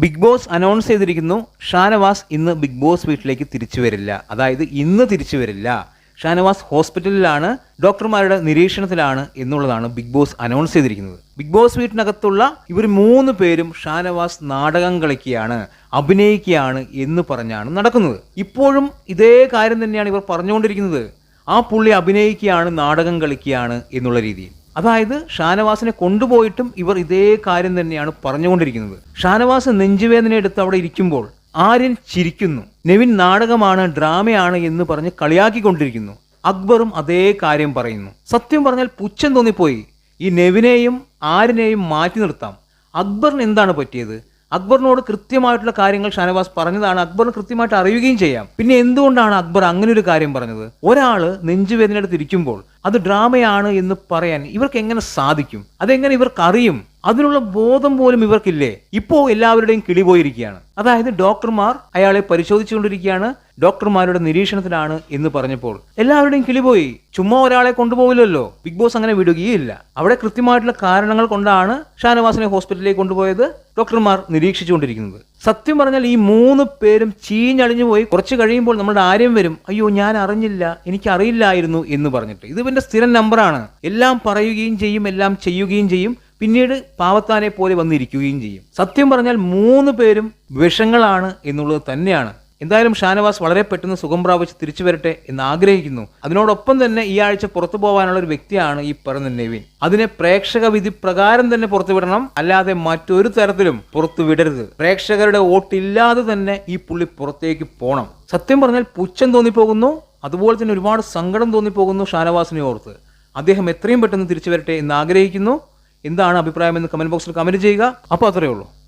Big boss announce ചെയ്തിരിക്കുന്നു ഷാനവാസ് ഇന്ന് big boss വീട്ടിലേക്ക് തിരിച്ചു വരില്ല. അതായത് ഇന്ന് തിരിച്ചു വരില്ല. ഷാനവാസ് ഹോസ്പിറ്റലിലാണ് ഡോക്ടർമാരുടെ നിരീക്ഷണത്തിലാണ് എന്നുള്ളതാണ് ബിഗ് ബോസ് അനൗൺസ് ചെയ്തിരിക്കുന്നത്. ബിഗ് ബോസ് വീട്ടിനകത്തുള്ള ഇവർ മൂന്ന് പേരും ഷാനവാസ് നാടകം കളിക്കുകയാണ് അഭിനയിക്കുകയാണ് എന്ന് പറഞ്ഞാണ് നടക്കുന്നത്. ഇപ്പോഴും ഇതേ കാര്യം തന്നെയാണ് ഇവർ പറഞ്ഞുകൊണ്ടിരിക്കുന്നത്. ആ പുള്ളി അഭിനയിക്കുകയാണ് നാടകം കളിക്കുകയാണ് എന്നുള്ള രീതിയിൽ. അതായത് ഷാനവാസിനെ കൊണ്ടുപോയിട്ടും ഇവർ ഇതേ കാര്യം തന്നെയാണ് പറഞ്ഞുകൊണ്ടിരിക്കുന്നത്. ഷാനവാസ് നെഞ്ചുവേദന എടുത്ത് അവിടെ ഇരിക്കുമ്പോൾ ആര്യൻ ചിരിക്കുന്നു. നെവിൻ നാടകമാണ് ഡ്രാമയാണ് എന്ന് പറഞ്ഞ് കളിയാക്കിക്കൊണ്ടിരിക്കുന്നു. അക്ബറും അതേ കാര്യം പറയുന്നു. സത്യം പറഞ്ഞാൽ പുച്ഛം തോന്നിപ്പോയി. ഈ നെവിനെയും ആര്യനെയും മാറ്റി നിർത്താം. അക്ബറിന് എന്താണ് പറ്റിയത്? അക്ബറിനോട് കൃത്യമായിട്ടുള്ള കാര്യങ്ങൾ ഷാനവാസ് പറഞ്ഞതാണ്. അക്ബറിന് കൃത്യമായിട്ട് അറിയുകയും ചെയ്യാം. പിന്നെ എന്തുകൊണ്ടാണ് അക്ബർ അങ്ങനെ ഒരു കാര്യം പറഞ്ഞത്? ഒരാൾ നെഞ്ചുവേദനയെടുത്ത് ഇരിക്കുമ്പോൾ അത് ഡ്രാമയാണ് എന്ന് പറയാൻ ഇവർക്ക് എങ്ങനെ സാധിക്കും? അതെങ്ങനെ ഇവർക്ക് അറിയും അതിനുള്ള ബോധം പോലും ഇവർക്കില്ലേ? ഇപ്പോ എല്ലാവരുടെയും കിളി പോയിരിക്കുകയാണ്. അതായത് ഡോക്ടർമാർ അയാളെ പരിശോധിച്ചുകൊണ്ടിരിക്കുകയാണ്. ഡോക്ടർമാരുടെ നിരീക്ഷണത്തിലാണ് എന്ന് പറഞ്ഞപ്പോൾ എല്ലാവരുടെയും കിളിപോയി ചുമ്മാ ഒരാളെ കൊണ്ടുപോകില്ലല്ലോ ബിഗ് ബോസ് അങ്ങനെ വിടുകയില്ല. അവിടെ കൃത്യമായിട്ടുള്ള കാരണങ്ങൾ കൊണ്ടാണ് ഷാനവാസിനെ ഹോസ്പിറ്റലിലേക്ക് കൊണ്ടുപോയത് ഡോക്ടർമാർ നിരീക്ഷിച്ചുകൊണ്ടിരിക്കുന്നത്. സത്യം പറഞ്ഞാൽ ഈ മൂന്ന് പേരും ചീഞ്ഞളിഞ്ഞു പോയി. കുറച്ച് കഴിയുമ്പോൾ നമ്മുടെ ആര്യം വരും. അയ്യോ ഞാൻ അറിഞ്ഞില്ല. എനിക്ക് അറിയില്ലായിരുന്നു എന്ന് പറഞ്ഞിട്ട്. ഇത് ഇവന്റെ സ്ഥിരം നമ്പറാണ് എല്ലാം പറയുകയും ചെയ്യും എല്ലാം ചെയ്യുകയും ചെയ്യും. പിന്നീട് പാവത്താനെ പോലെ വന്നിരിക്കുകയും ചെയ്യും. സത്യം പറഞ്ഞാൽ മൂന്ന് പേരും വിഷങ്ങളാണ് എന്നുള്ളത് തന്നെയാണ്. എന്തായാലും ഷാനവാസ് വളരെ പെട്ടെന്ന് സുഖം പ്രാപിച്ച് തിരിച്ചു വരട്ടെ എന്ന് ആഗ്രഹിക്കുന്നു. അതിനോടൊപ്പം തന്നെ ഈ ആഴ്ച പുറത്തു പോകാനുള്ള ഒരു വ്യക്തിയാണ് ഈ പറഞ്ഞ നെവിൻ. അതിനെ പ്രേക്ഷക വിധി പ്രകാരം തന്നെ പുറത്തുവിടണം അല്ലാതെ മറ്റൊരു തരത്തിലും പുറത്തു വിടരുത്. പ്രേക്ഷകരുടെ വോട്ടില്ലാതെ തന്നെ ഈ പുള്ളി പുറത്തേക്ക് പോകണം സത്യം പറഞ്ഞാൽ പുച്ഛം തോന്നിപ്പോകുന്നു. അതുപോലെ തന്നെ ഒരുപാട് സങ്കടം തോന്നിപ്പോകുന്നു ഷാനവാസിനെ ഓർത്ത്. അദ്ദേഹം എത്രയും പെട്ടെന്ന് തിരിച്ചു വരട്ടെ എന്ന് ആഗ്രഹിക്കുന്നു. എന്താണ് അഭിപ്രായം എന്ന് കമന്റ് ബോക്സിൽ കമന്റ് ചെയ്യുക. അപ്പോൾ അത്രയേ ഉള്ളൂ.